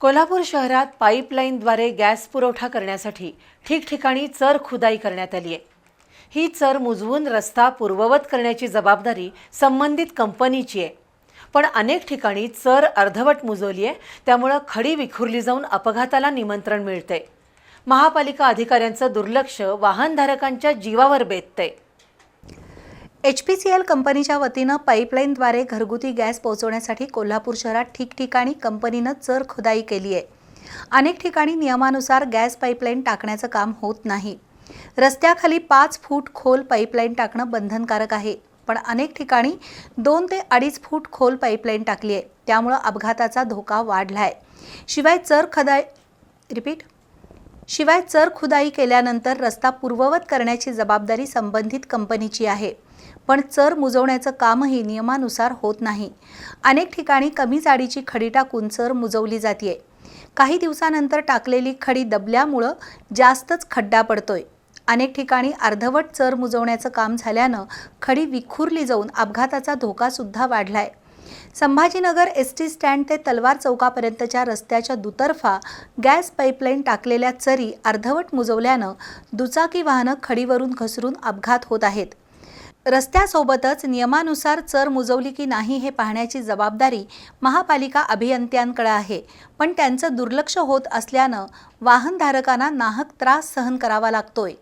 कोल्हापूर शहरात पाईपलाईनद्वारे गॅस पुरवठा करण्यासाठी ठिकठिकाणी चर खुदाई करण्यात आली आहे. ही चर मुजवून रस्ता पूर्ववत करण्याची जबाबदारी संबंधित कंपनीची आहे. पण अनेक ठिकाणी चर अर्धवट मुजवली आहे त्यामुळं खडी विखुरली जाऊन अपघाताला निमंत्रण मिळते महापालिका अधिकाऱ्यांचं दुर्लक्ष वाहनधारकांच्या जीवावर बेततंय. एच पी सी एल कंपनीच्या वतीनं पाईपलाईनद्वारे घरगुती गॅस पोहोचवण्यासाठी कोल्हापूर शहरात ठिकठिकाणी कंपनीनं चर खुदाई केली आहे. अनेक ठिकाणी नियमानुसार गॅस पाईपलाईन टाकण्याचं काम होत नाही. रस्त्याखाली पाच फूट खोल पाईपलाईन टाकणं बंधनकारक आहे पण अनेक ठिकाणी दोन ते अडीच फूट खोल पाईपलाईन टाकली आहे. त्यामुळं अपघाताचा धोका वाढला आहे शिवाय चर खदाई रिपीट. शिवाय चर खुदाई केल्यानंतर रस्ता पूर्ववत करण्याची जबाबदारी संबंधित कंपनीची आहे. पण चर मुजवण्याचं कामही नियमानुसार होत नाही. अनेक ठिकाणी कमी जाडीची खडी टाकून चर मुजवली जाते काही दिवसानंतर टाकलेली खडी दबल्यामुळं जास्तच खड्डा पडतोय. अनेक ठिकाणी अर्धवट चर मुजवण्याचं काम झाल्यानं खडी विखुरली जाऊन अपघाताचा धोकासुद्धा वाढलाय. संभाजीनगर एस टी स्टँड ते तलवार चौकापर्यंतच्या रस्त्याच्या दुतर्फा गॅस पाईपलाईन टाकलेल्या चरी अर्धवट मुजवल्यानं दुचाकी वाहनं खडीवरून घसरून अपघात होत आहेत. रस्त्यासोबतच नियमानुसार चर मुजवली की नाही हे पाहण्याची जबाबदारी महापालिका अभियंत्यांकडे आहे. पण त्यांचं दुर्लक्ष होत असल्यानं वाहनधारकांना नाहक त्रास सहन करावा लागतोय.